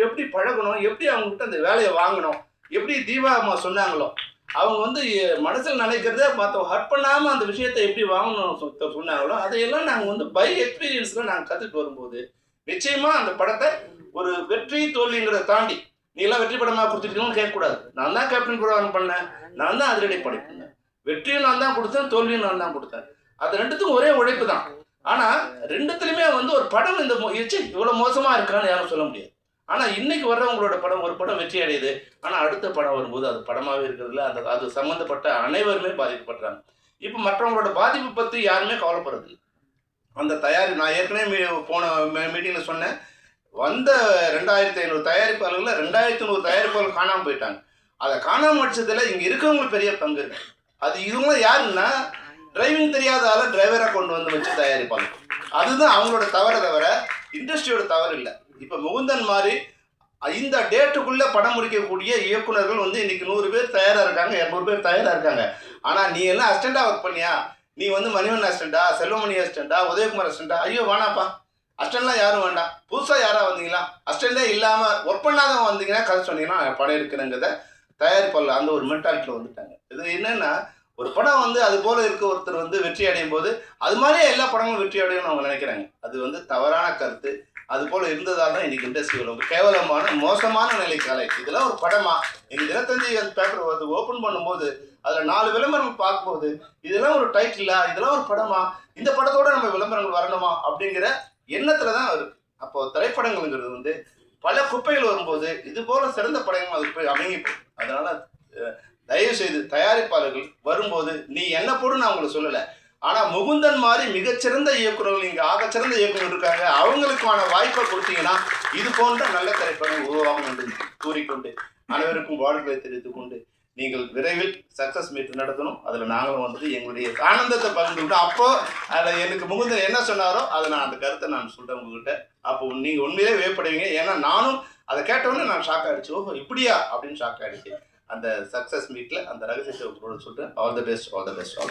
எப்படி பழகணும்? எப்படி அவங்ககிட்ட அந்த வேலையை வாங்கணும்? எப்படி தீபா அம்மா சொன்னாங்களோ? அவங்க வந்து மனசில் நினைக்கிறத மற்ற ஹர்ட் பண்ணாமல் அந்த விஷயத்தை எப்படி வாங்கணும் சொன்னாங்களோ அதையெல்லாம் நாங்கள் வந்து பை எக்ஸ்பீரியன்ஸில் நாங்கள் கற்றுட்டு வரும்போது நிச்சயமாக அந்த படத்தை ஒரு வெற்றி தோல்விங்கிறத தாண்டி நீ எல்லாம் வெற்றி படமாக கொடுத்துருக்கீங்கன்னு கேட்கக்கூடாது. நான் தான் கேப்டன் புரோகிராம் பண்ணேன். நான் தான் அதிரடி படைப்பேன் வெற்றியும் நான் தான் கொடுத்தேன் தோல்வியும் நான் தான் கொடுத்தேன். அது ரெண்டுத்துக்கும் ஒரே உழைப்பு தான். ஆனால் ரெண்டுத்துலையுமே வந்து ஒரு படம் இந்த இவ்வளோ மோசமாக இருக்கான்னு யாரும் சொல்ல முடியாது. ஆனால் இன்னைக்கு வர்றவங்களோட படம் ஒரு படம் வெற்றி அடையுது. ஆனால் அடுத்த படம் வரும்போது அது படமாகவே இருக்கிறதுல அந்த அது சம்மந்தப்பட்ட அனைவருமே பாதிக்கப்படுறாங்க இப்போ மற்றவங்களோட பாதிப்பு பற்றி யாருமே கவலைப்படுறது அந்த தயாரி நான் ஏற்கனவே மீ- போன மீட்டிங்கில் சொன்னேன். வந்த ரெண்டாயிரத்தி ஐநூறு தயாரிப்பாளர்களில் ரெண்டாயிரத்தி நூறு தயாரிப்பாளர்கள் காணாமல் போயிட்டாங்க. அதை காணாமல் அடிச்சதுல இங்கே இருக்கிறவங்களுக்கு பெரிய பங்கு இருக்கு. அது இதுவும் யாருன்னா டிரைவிங் தெரியாத ஆளை டிரைவராக கொண்டு வந்து வச்சு தயாரிப்பாங்க. அதுதான் அவங்களோட தவறை தவிர இண்டஸ்ட்ரியோட தவறு இல்லை. இப்போ முகுந்தன் மாதிரி இந்த டேட்டுக்குள்ளே படம் முடிக்கக்கூடிய இயக்குனர்கள் வந்து இன்றைக்கி நூறு பேர் தயாராக இருக்காங்க இரநூறு பேர் தயாராக இருக்காங்க. ஆனால் நீ எல்லாம் அசிஸ்டண்டாக ஒர்க் பண்ணியா? நீ வந்து மணிவன் அஸ்டண்டா செல்வமணி அஸ்டண்டா உதயகுமார் அஸ்டண்டா ஐயோ வேணாப்பா. அஸ்டன்லாம் யாரும் வேண்டாம். புதுசாக யாராக வந்தீங்களா? அஸ்டண்டே இல்லாமல் ஒர்க் பண்ணாதவங்க வந்தீங்கன்னா கதை சொன்னீங்கன்னா படம் எடுக்கிறேங்கிறத தயாரிப்பாளர் அந்த ஒரு மென்டாலிட்டியில் வந்துட்டாங்க. இது என்னென்னா ஒரு படம் வந்து அது போல இருக்க ஒருத்தர் வந்து வெற்றி அடையும் போது அது மாதிரியே எல்லா படங்களும் வெற்றி அடையும்னு அவங்க நினைக்கிறாங்க. அது வந்து தவறான கருத்து. அது போல இருந்ததால் தான் இன்னைக்கு இண்டஸ்ட்ரி ஒரு கேவலமான மோசமான நிலைக்கு ஆளாயிடுச்சு இதெல்லாம் ஒரு படமா. இன்னைக்கு தினத்தந்தி அந்த பேப்பர் வந்து ஓப்பன் பண்ணும்போது அதில் நாலு விளம்பரங்கள் பார்க்கும்போது இதெல்லாம் ஒரு டைட்டிலா இதெல்லாம் ஒரு படமா? இந்த படத்தோட நம்ம விளம்பரங்கள் வரணுமா? அப்படிங்கிற எண்ணத்தில் தான் இருக்கு அப்போ திரைப்படங்கள்ங்கிறது வந்து பல குப்பைகள் வரும்போது இது போல சிறந்த படங்கள் அதுக்கு போய் அமைங்கி போகும் அதனால தயவு செய்து தயாரிப்பாளர்கள் வரும்போது நீ என்ன போடு நான் உங்களை சொல்லலை. ஆனால் முகுந்தன் மாதிரி மிகச்சிறந்த இயக்குநர்கள் இங்கே ஆகச்சிறந்த இயக்குநர் இருக்காங்க. அவங்களுக்கான வாய்ப்பை கொடுத்தீங்கன்னா இது போன்ற நல்ல திரைப்படம் உருவாகும் என்று கூறிக்கொண்டு அனைவருக்கும் வாழ்க்கை தெரிவித்துக் கொண்டு நீங்கள் விரைவில் சக்சஸ் மீட் நடத்தணும். அதில் நாங்களும் வந்தது எங்களுடைய ஆனந்தத்தை பகிர்ந்துக்கிட்டோம் அப்போ அதில் எனக்கு முகுந்தன் என்ன சொன்னாரோ அதை நான் அந்த கருத்தை நான் சொல்கிறேன் உங்ககிட்ட. அப்போ நீங்கள் உண்மையிலே வியப்படுவீங்க ஏன்னா நானும் அதை கேட்டவொடனே நான் ஷாக் ஆகிடுச்சு ஓஹோ இப்படியா? அப்படின்னு ஷாக் ஆகிடுச்சு அந்த சக்ஸஸ் மீட்டில் அந்த ரகசியத்தை உங்களோட சொல்கிறேன் all the best all the best all